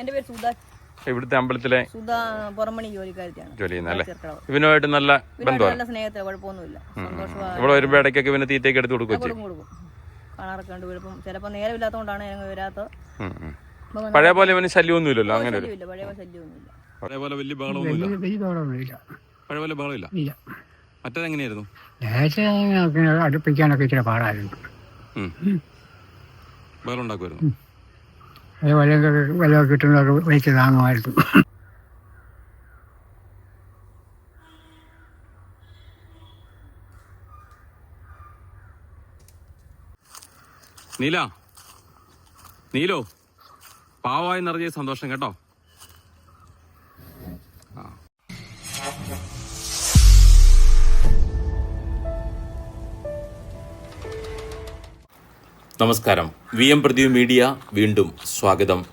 എന്റെ പേര് സുധ. ഇവിടുത്തെ അമ്പലത്തിലെ സുധ പുറമണി ജോലിക്കാരിയാണ്. ജോലി ചെയ്യുന്നല്ലേ ചെറുക്കളവ് ഇവനുമായിട്ട് നല്ല ബന്ധമാണ് നല്ല സ്നേഹത്തിൽ കുഴപ്പമൊന്നുമില്ല. സന്തോഷമായി ഇവിടെ വരുമ്പോ ഇടയ്ക്കൊക്കെ ഇവന് തീറ്റയൊക്കെ എടുത്ത് കൊടുക്കും കൊടുക്കും. കാണാറൊക്കെ ഉണ്ട് ഇപ്പം ചിലപ്പോൾ നേരമില്ലാത്തതുകൊണ്ടാണ് ഞങ്ങൾ വരാത്തത്. ഉം, ഉം. ഇപ്പൊ വന്ന് പഴയ പോലെ ഇവന് ശല്യമൊന്നുമില്ലല്ലോ അങ്ങനെ പഴയ പോലെ വലിയ ബഹളമൊന്നുമില്ല? പഴയ പോലെ ബഹളമില്ല? മറ്റേതെങ്ങനെയായിരുന്നു അടുപ്പിക്കാനൊക്കെ ഇച്ചിരി പാടായിരുന്നു. ബഹളം ഉണ്ടാക്കുമായിരുന്നു അത് വല്ലതൊക്കെ വില കിട്ടുന്നതൊക്കെ വെച്ച് താങ്ങുമായിരുന്നു. നീല. നീലോ. പാവായി നിറഞ്ഞ സന്തോഷം കേട്ടോ. നമസ്കാരം. വി എം പ്രദീപ് മീഡിയ വീണ്ടും സ്വാഗതം.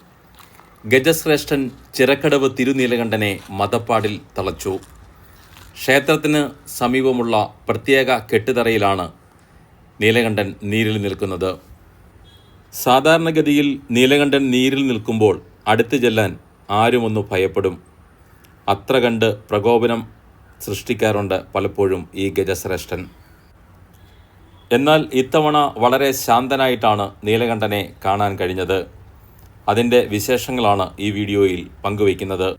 ഗജശ്രേഷ്ഠൻ ചിറക്കടവ് തിരുനീലകണ്ഠനെ മതപ്പാടിൽ തളച്ചു. ക്ഷേത്രത്തിന് സമീപമുള്ള പ്രത്യേക കെട്ടുതറയിലാണ് നീലകണ്ഠൻ നീരിൽ നിൽക്കുന്നത്. സാധാരണഗതിയിൽ നീലകണ്ഠൻ നീരിൽ നിൽക്കുമ്പോൾ അടുത്ത് ചെല്ലാൻ ആരുമൊന്നു ഭയപ്പെടും. അത്ര കണ്ട് പ്രകോപനം സൃഷ്ടിക്കാറുണ്ട് പലപ്പോഴും ഈ ഗജശ്രേഷ്ഠൻ. എന്നാൽ ഇത്തവണ വളരെ ശാന്തനായിട്ടാണ് നീലകണ്ഠനെ കാണാൻ കഴിഞ്ഞത്. അതിന്റെ വിശേഷങ്ങളാണ് ഈ വീഡിയോയിൽ പങ്കുവയ്ക്കുന്നത്.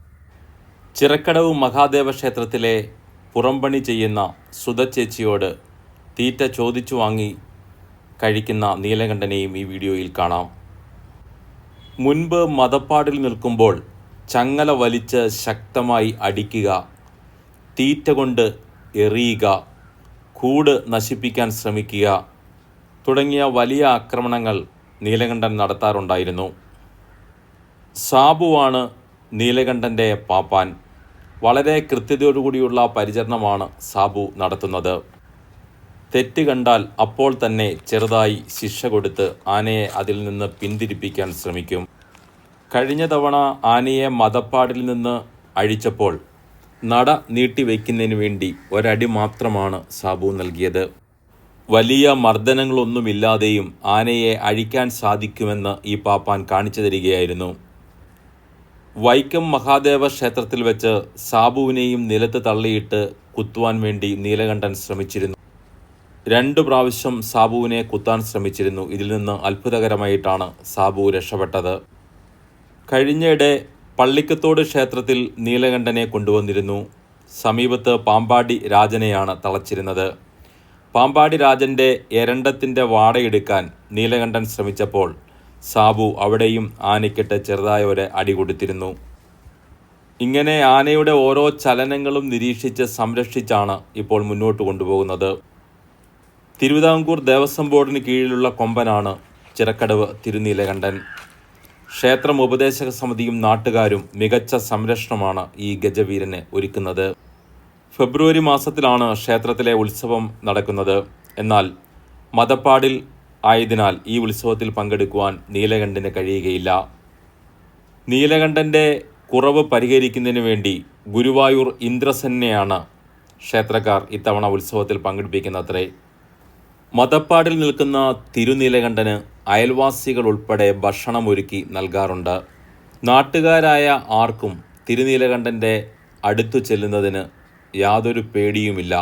ചിറക്കടവ് മഹാദേവ ക്ഷേത്രത്തിലെ പുറംപണി ചെയ്യുന്ന സുധച്ചേച്ചിയോട് തീറ്റ ചോദിച്ചു വാങ്ങി കഴിക്കുന്ന നീലകണ്ഠനെയും ഈ വീഡിയോയിൽ കാണാം. മുൻപ് മതപ്പാടിൽ നിൽക്കുമ്പോൾ ചങ്ങല വലിച്ച് ശക്തമായി അടിക്കുക തീറ്റ കൊണ്ട് എറിയുക കൂട് നശിപ്പിക്കാൻ ശ്രമിക്കുക. തുടങ്ങിയ വലിയ ആക്രമണങ്ങൾ നീലകണ്ഠൻ നടത്താറുണ്ടായിരുന്നു. സാബുവാണ് നീലകണ്ഠന്റെ പാപ്പാൻ. വളരെ കൃത്യതയോടുകൂടിയുള്ള പരിചരണമാണ് സാബു നടത്തുന്നത്. തെറ്റ് കണ്ടാൽ അപ്പോൾ തന്നെ ചെറുതായി ശിക്ഷ കൊടുത്ത് ആനയെ അതിൽ നിന്ന് പിന്തിരിപ്പിക്കാൻ ശ്രമിക്കും. കഴിഞ്ഞ തവണ ആനയെ മതപ്പാടിൽ നിന്ന് അഴിച്ചപ്പോൾ നട നീട്ടിവെക്കുന്നതിന് വേണ്ടി ഒരടി മാത്രമാണ് സാബു നൽകിയത്. വലിയ മർദ്ദനങ്ങളൊന്നുമില്ലാതെയും ആനയെ അഴിക്കാൻ സാധിക്കുമെന്ന് ഈ പാപ്പാൻ കാണിച്ചു തരികയായിരുന്നു. വൈക്കം മഹാദേവ ക്ഷേത്രത്തിൽ വെച്ച് സാബുവിനെയും നിലത്ത് തള്ളിയിട്ട് കുത്തുവാൻ വേണ്ടി നീലകണ്ഠൻ ശ്രമിച്ചിരുന്നു. രണ്ടു പ്രാവശ്യം സാബുവിനെ കുത്താൻ ശ്രമിച്ചിരുന്നു. ഇതിൽ നിന്ന് അത്ഭുതകരമായിട്ടാണ് സാബു രക്ഷപ്പെട്ടത്. കഴിഞ്ഞയിടെ പള്ളിക്കത്തോട് ക്ഷേത്രത്തിൽ നീലകണ്ഠനെ കൊണ്ടുവന്നിരുന്നു. സമീപത്ത് പാമ്പാടി രാജനെയാണ് തളച്ചിരുന്നത്. പാമ്പാടി രാജന്റെ എരണ്ടത്തിന്റെ വാടയെടുക്കാൻ നീലകണ്ഠൻ ശ്രമിച്ചപ്പോൾ സാബു അവിടെയും ആനയ്ക്കിട്ട് ചെറുതായ ഒരു അടി കൊടുത്തിരുന്നു. ഇങ്ങനെ ആനയുടെ ഓരോ ചലനങ്ങളും നിരീക്ഷിച്ച് സംരക്ഷിച്ചാണ് ഇപ്പോൾ മുന്നോട്ട് കൊണ്ടുപോകുന്നത്. തിരുവിതാംകൂർ ദേവസ്വം ബോർഡിന് കീഴിലുള്ള കൊമ്പനാണ് ചിറക്കടവ് തിരുനീലകണ്ഠൻ. ക്ഷേത്രം ഉപദേശക സമിതിയും നാട്ടുകാരും മികച്ച സംരക്ഷണമാണ് ഈ ഗജവീരനെ ഒരുക്കുന്നത്. ഫെബ്രുവരി മാസത്തിലാണ് ക്ഷേത്രത്തിലെ ഉത്സവം നടക്കുന്നത്. എന്നാൽ മതപ്പാടിൽ ആയതിനാൽ ഈ ഉത്സവത്തിൽ പങ്കെടുക്കുവാൻ നീലകണ്ഠന് കഴിയുകയില്ല. നീലകണ്ഠന്റെ കുറവ് പരിഹരിക്കുന്നതിന് വേണ്ടി ഗുരുവായൂർ ഇന്ദ്രസെന്നെയാണ് ക്ഷേത്രക്കാർ ഇത്തവണ ഉത്സവത്തിൽ പങ്കെടുപ്പിക്കുന്നത്രേ. മതപ്പാടിൽ നിൽക്കുന്ന തിരുനീലകണ്ഠന് അയൽവാസികൾ ഉൾപ്പെടെ ഭക്ഷണമൊരുക്കി നൽകാറുണ്ട്. നാട്ടുകാരായ ആർക്കും തിരുനീലകണ്ഠന്റെ അടുത്തു ചെല്ലുന്നതിന് യാതൊരു പേടിയുമില്ല.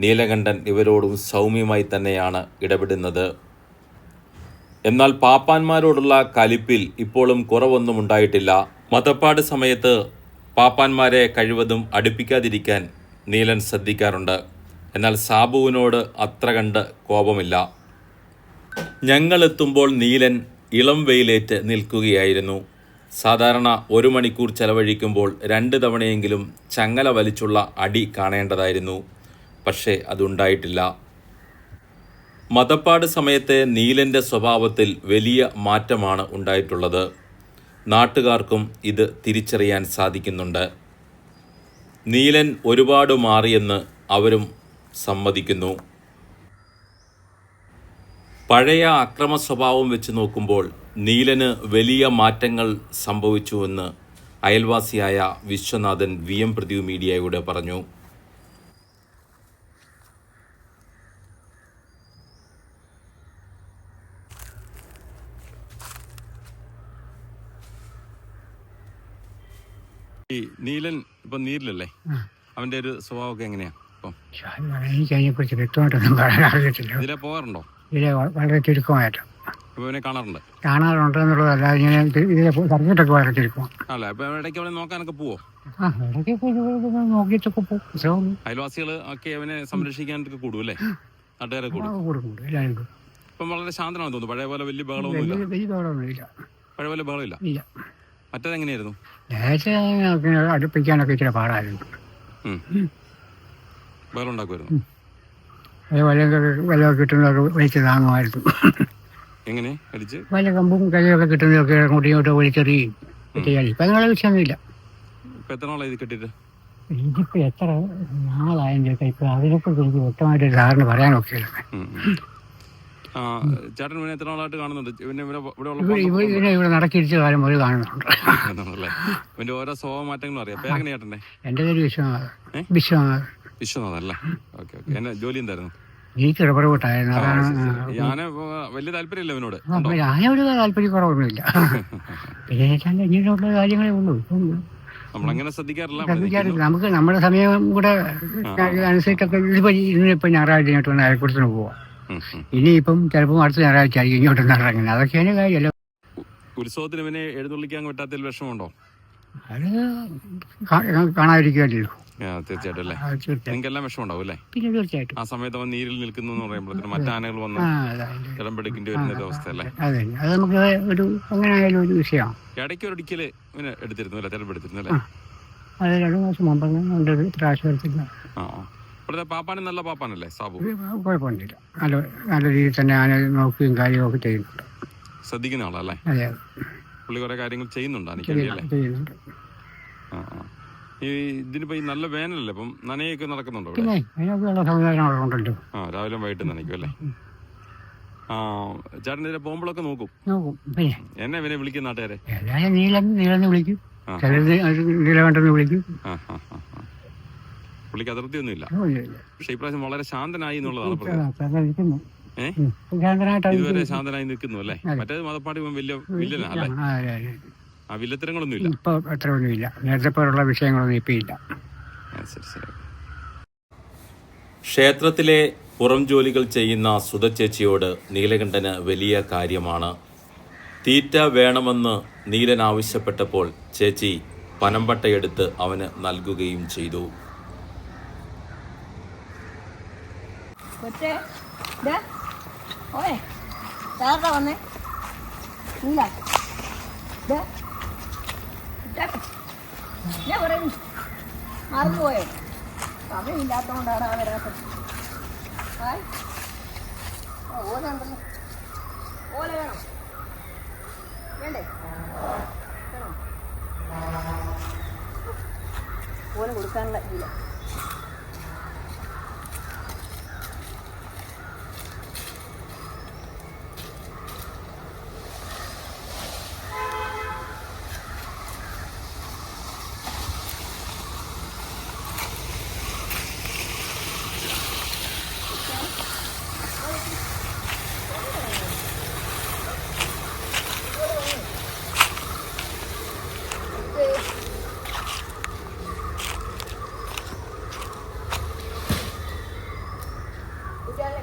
നീലകണ്ഠൻ ഇവരോടും സൗമ്യമായി തന്നെയാണ് ഇടപെടുന്നത്. എന്നാൽ പാപ്പാന്മാരോടുള്ള കലിപ്പിൽ ഇപ്പോഴും കുറവൊന്നും ഉണ്ടായിട്ടില്ല. മതപ്പാട് സമയത്ത് പാപ്പാന്മാരെ കഴിവതും അടുപ്പിക്കാതിരിക്കാൻ നീലൻ ശ്രദ്ധിക്കാറുണ്ട്. എന്നാൽ സാബുവിനോട് അത്ര കണ്ട് കോപമില്ല. ഞങ്ങളെത്തുമ്പോൾ നീലൻ ഇളം വെയിലേറ്റ് നിൽക്കുകയായിരുന്നു. സാധാരണ ഒരു മണിക്കൂർ ചെലവഴിക്കുമ്പോൾ രണ്ട് തവണയെങ്കിലും ചങ്ങല വലിച്ചുള്ള അടി കാണേണ്ടതായിരുന്നു. പക്ഷേ അതുണ്ടായിട്ടില്ല. മതപ്പാട് സമയത്തെ നീലന്റെ സ്വഭാവത്തിൽ വലിയ മാറ്റമാണ് ഉണ്ടായിട്ടുള്ളത്. നാട്ടുകാർക്കും ഇത് തിരിച്ചറിയാൻ സാധിക്കുന്നുണ്ട്. നീലൻ ഒരുപാട് മാറിയെന്ന് അവരും സമ്മതിക്കുന്നു. പഴയ അക്രമ സ്വഭാവം വെച്ച് നോക്കുമ്പോൾ നീലന് വലിയ മാറ്റങ്ങൾ സംഭവിച്ചുവെന്ന് അയൽവാസിയായ വിശ്വനാഥൻ വി എം പ്രദീപ് മീഡിയയോട് പറഞ്ഞു. ഈ നീലൻ ഇപ്പൊ നീരിലല്ലേ അവന്റെ ഒരു സ്വഭാവമൊക്കെ എങ്ങനെയാ? ഇപ്പം എനിക്ക് അതിനെക്കുറിച്ച് വ്യക്തമായിട്ടൊന്നും പറയാൻ അറിയത്തില്ല. ഇതിലെ പോകാറുണ്ടോ? ഇതിലെ വളരെ ചുരുക്കമായിട്ട്. ഇവനെ കാണാറുണ്ട്? കാണാറുണ്ടെന്നുള്ളതല്ല ഇങ്ങനെ ഇത് ഇതിലെ സർക്കിട്ടൊക്കെ വളരെ ചുരുക്കം അല്ല ഇപ്പൊ ഇടയ്ക്ക് അവനെ നോക്കാനൊക്കെ പോവോ? ആ ഇടയ്ക്ക് പോയി ഇതുപോലെ നോക്കിയിട്ടൊക്കെ പോകും ഉത്സവം അയൽവാസികൾ ഒക്കെ അവനെ സംരക്ഷിക്കാനൊക്കെ കൂടും അല്ലേ? നാട്ടുകാരെ കൂടും. എല്ലാവരും കൊടുക്കും. ഇപ്പം വളരെ ശാന്തനാണെന്ന് തോന്നുന്നു. പഴയ പോലെ വലിയ ബഹളമൊന്നുമില്ല വലിയ വലിയ ബഹളമൊന്നുമില്ല പഴയ പോലെ ബഹളമില്ല. ഇല്ല. മറ്റേതെങ്ങനെയായിരുന്നു? നേരത്തെ ഞങ്ങൾക്ക് അടുപ്പിക്കാനൊക്കെ ഇച്ചിരി പാടായിരുന്നു. ബഹളം ഉണ്ടാക്കുമായിരുന്നു. അത് വല്ല വല്ലതൊക്കെ കിട്ടുന്നതൊക്കെ വലിച്ച് താങ്ങുമായിരുന്നു. എങ്ങനെ? അടിച്ച് വല്ല കമ്പും കൈയൊക്കെ കിട്ടുന്നതൊക്കെ അങ്ങോട്ടും ഇങ്ങോട്ടും വലിച്ചെറിയും. ചെയ്യാൻ ഇപ്പം വിഷയമൊന്നുമില്ല. ഇപ്പൊ എത്ര നാളായി ഇത് കെട്ടിട്ട് ഇതിപ്പോൾ എത്ര നാളായെന്ന് ചോദിച്ചാൽ ഇപ്പോൾ അതിനെക്കുറിച്ച് എനിക്ക് വ്യക്തമായിട്ട് ധാരണ പറയാനൊക്കെയില്ല ചേട്ടൻ എത്ര നാളായിട്ട് കാണുന്നുണ്ട്? ഇവിടെ നടക്കിരിച്ച കാലം ഒരു കാണുന്നുണ്ട്. ഓരോ സ്വഭാവ മാറ്റങ്ങളും അറിയാം. എന്റെ പേര് വിശ്വനാഥ്? വിശ്വനാഥ്. വിശ്വനാഥ് അല്ലേ ഓക്കെ ഓക്കെ. എന്നെ ജോലി എന്തായിരുന്നു? എനിക്ക് റബ്ബർ കൂട്ടായിരുന്നു അതാണ് ഞാൻ വലിയ താല്പര്യമില്ല ഇവനോട്. ആ, അപ്പോൾ ഞാനൊരു പിന്നെ വെച്ചാൽ ഇങ്ങനെയുള്ള കാര്യങ്ങളേ ഉള്ളൂ. ഇപ്പം നമ്മളങ്ങനെ ശ്രദ്ധിക്കാറില്ല നമ്മൾ ശ്രദ്ധിക്കാറില്ല. നമുക്ക് നമ്മുടെ സമയം കൂടെ അനുസരിച്ചൊക്കെ ഇതിപ്പോൾ ഇന്നിപ്പോ ഞായറാഴ്ച ഇങ്ങോട്ട് അയൽക്കൂട്ടത്തിന് പോവാം. ഇനിയിപ്പം ചിലപ്പോൾ അടുത്ത ഞായറാഴ്ച ആയിരിക്കും ഇങ്ങോട്ട് ഇറങ്ങുന്നത്. അതൊക്കെയാണ് കാര്യമല്ല. ഉത്സവത്തിന് ഇവനെ എഴുന്നള്ളിക്കാൻ പറ്റാത്തതിൽ വിഷമമുണ്ടോ? അത് കാണാതിരിക്കുമല്ലോ തീർച്ചയായിട്ടും അല്ലേ? തീർച്ചയായിട്ടും. വിഷമം ഉണ്ടാവും അല്ലേ? പിന്നെ തീർച്ചയായിട്ടും. ആ സമയത്ത് അവൻ നീരിൽ നിൽക്കുന്നു എന്ന് പറയുമ്പോഴത്തേനും മറ്റാനകൾ വന്ന് ആ അതെ ഇടംപിടിക്കേണ്ടി വരുന്ന ഒരു അവസ്ഥ അല്ലേ? അതെ അത്. നമുക്ക് ഒരു അങ്ങനെ ആയാലും ഒരു വിഷയമാണ്. ഇടയ്ക്ക് ഒരിക്കൽ ഇവനെ എടുത്തിരുന്നു അല്ലേ? തിരഞ്ഞെടുത്തിരുന്നു അല്ലേ? അത് രണ്ട് മാസം മുമ്പ് ഉണ്ട് ഒരു പ്രാവശ്യം എടുത്തില്ല ആ ആ. ഇവിടുത്തെ പാപ്പാനും നല്ല പാപ്പാനല്ലേ സാബു? കുഴപ്പമൊന്നുമില്ല. നല്ല നല്ല രീതിയിൽ തന്നെ നോക്കുകയും കാര്യമൊക്കെ ചെയ്യുന്നുണ്ട്. ശ്രദ്ധിക്കുന്ന ആളല്ലേ അതെ അതെ. പുള്ളി കുറെ കാര്യങ്ങൾ ചെയ്യുന്നുണ്ട്? എനിക്ക് അല്ലേ ചെയ്യുന്നുണ്ട്. ആ ആ. ഈ ഇതിനിപ്പോ ഈ നല്ല വേനലല്ലേ അപ്പം നനയൊക്കെ നടക്കുന്നുണ്ടോ ഇവിടെ പിന്നെ അതിനൊക്കെയുള്ള സംവിധാനം അവിടെ ഉണ്ടല്ലോ. ആ രാവിലെ വൈകിട്ട് നനയ്ക്കും അല്ലേ? ആ ചേട്ടൻ ഇതിലെ പോകുമ്പോഴൊക്കെ നോക്കും. നോക്കും. പിന്നെ? എന്നെ ഇവനെ വിളിക്കുന്ന നാട്ടുകാരെ. എല്ലാവരും നീലം നീളന്ന് വിളിക്കും. ആ. ചിലർ നീലകണ്ഠെന്ന് വിളിക്കും. ആ ആ ആ ആ. പുള്ളിക്ക് അതിർത്തിയൊന്നുമില്ല. ഒന്നുമില്ല. പക്ഷെ ഇപ്രാവശ്യം വളരെ ശാന്തനായി എന്നുള്ളതാണ് ആ, പ്രധാനം ഇരിക്കുന്നു. ഏ? ഉം. ശാന്തനായിട്ട് അത് ഇതുവരെ ശാന്തനായി നിൽക്കുന്നു അല്ലേ? മറ്റേത് മതപ്പാടി വലിയ വില്ലനാ അല്ലേ ആ, അതെ, അതെ. വില്ലത്തരങ്ങളൊന്നും ഇല്ല ഇപ്പൊ നേരത്തെ പോലുള്ള വിഷയങ്ങളൊന്നും ഇപ്പൊ ഇല്ല. ശരി ശരി. ക്ഷേത്രത്തിലെ പുറം ജോലികൾ ചെയ്യുന്ന സുധച്ചേച്ചിയോട് നീലകണ്ഠന് വലിയ കാര്യമാണ്. തീറ്റ വേണമെന്ന് നീലൻ ആവശ്യപ്പെട്ടപ്പോൾ ചേച്ചി പനമ്പട്ടയെടുത്ത് അവന് നൽകുകയും ചെയ്തു. ഓയ് ദേ, ഓയെ ചേർത്താ വന്നേ. നീല. ഞാൻ പറയുന്നു. മറന്നുപോയോ? സമയമില്ലാത്തതുകൊണ്ടാണ് ആ വരാത്തത്. ഹായ്. ഓല ഉണ്ടല്ലോ. ഓല വേണം. വേണ്ടേ? ഓല കൊടുക്കാനുള്ള ഇല്ല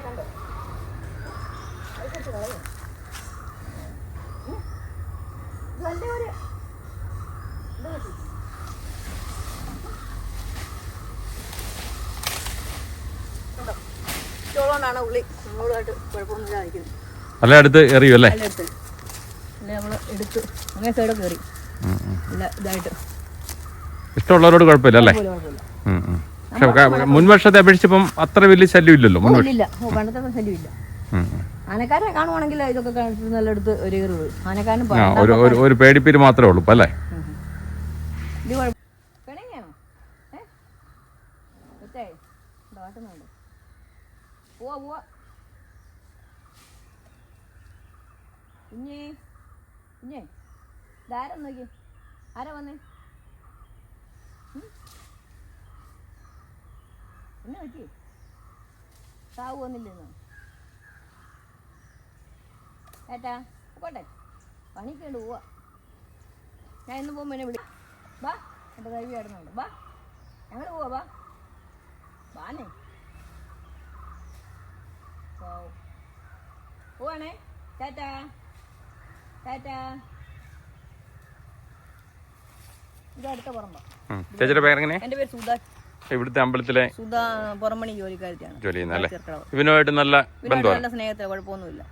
കണ്ടോ നല്ല ഒരു ഇത് കിട്ടി. കണ്ടോ? ഇതുള്ളതുകൊണ്ടാണ് ഉള്ളി. അല്ല അടുത്ത് എറിയും അല്ലേ? നല്ല എടുത്ത് അല്ലെ നമ്മൾ എടുത്ത് അങ്ങനെ സൈഡൊക്കെ കയറി നല്ല ഇതായിട്ട്. ഇഷ്ടമുള്ളവരോട് കുഴപ്പമില്ല അല്ലേ? മുൻവർഷത്തെ കുഴപ്പമില്ല. പക്ഷെ ക- മുൻ അപേക്ഷിച്ചപ്പം അത്ര വലിയ ശല്യം ഇല്ലല്ലോ ആനക്കാരെ ഓ പണ്ടത്തെ കാണുവാണെങ്കിൽ ഇതൊക്കെ കാണിച്ചിട്ട് നല്ല എടുത്ത് ഒരു ആനക്കാരനും ആ ഒരു ഒരു ഒരു പേടിപ്പേര് മാത്രമേ ഉള്ളൂ ഇപ്പം അല്ലേ? ഇതാരം നോക്കി ആരാ വന്നേ? എന്നെ പറ്റി? സാവ് വന്നില്ലെന്നോ? ഏട്ടാ പോട്ടെ. പണിക്കുണ്ട് പോവാ. ഞാൻ ഇന്ന് പോകുമ്പോൾ എന്നെ വിളി വാ എന്റെ ദൈവം ആയിരുന്നുണ്ട് വാ ഞങ്ങൾ പോവാ വാനേ പോവും. പോവാണേ. ടാറ്റാ. ടാറ്റാ ഇത് അടുത്ത പുറമ്പ ഉം. ചേച്ചിയുടെ പേരെങ്ങനെ പേര് സുധാ. ഇവിടുത്തെ അമ്പലത്തിലെ സുധാ പുറമണി ജോലിക്കാരിയാണ്. ജോലി ചെയ്യുന്നല്ലേ ഇവനുമായിട്ട് നല്ല ബന്ധമാണ് നല്ല കുഴപ്പമൊന്നുമില്ല.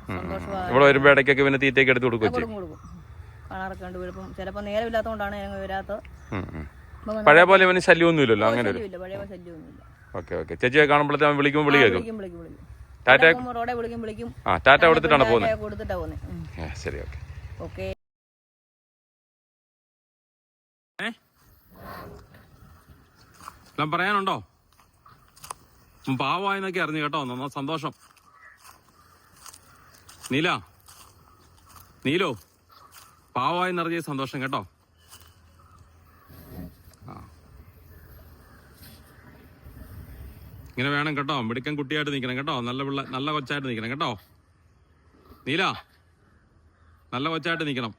ഇവിടെ വരുമ്പോ ഇടയ്ക്കൊക്കെ ഇവന് തീറ്റയൊക്കെ എടുത്ത് കൊടുക്കും കാണാറൊക്കെ ഉണ്ട് ചിലപ്പോൾ നേരമില്ലാത്തതുകൊണ്ടാണ് ഞങ്ങൾ വരാത്തത്. പഴയ പോലെ ഇവന് ശല്യമൊന്നുമില്ലല്ലോ അങ്ങനെ ഒരു ഓക്കെ ഓക്കെ. ചേച്ചിയെ കാണുമ്പോഴത്തെ അവൻ വിളിക്കുമ്പോൾ വിളി കേൾക്കും വിളിക്കും ടാറ്റ റോഡെ വിളിക്കും വിളിക്കും. ആ ടാറ്റ കൊടുത്തിട്ടാണ് പോകുന്നത്? ടാറ്റ കൊടുത്തിട്ടാ പോകുന്നത്. ശരി ഓക്കെ. ഓക്കെ. എല്ലാം പറയാനുണ്ടോ? പാവായെന്നൊക്കെ അറിഞ്ഞു കേട്ടോ. നന്നാ സന്തോഷം. നീല നീലോ പാവമായെന്നറിഞ്ഞ സന്തോഷം കേട്ടോ. ഇങ്ങനെ വേണം കേട്ടോ. മിടുക്കൻ കുട്ടിയായിട്ട് നിൽക്കണം കേട്ടോ. നല്ല പിള്ള നല്ല കൊച്ചായിട്ട് നിൽക്കണം കേട്ടോ. നീല നല്ല കൊച്ചായിട്ട് നിൽക്കണം.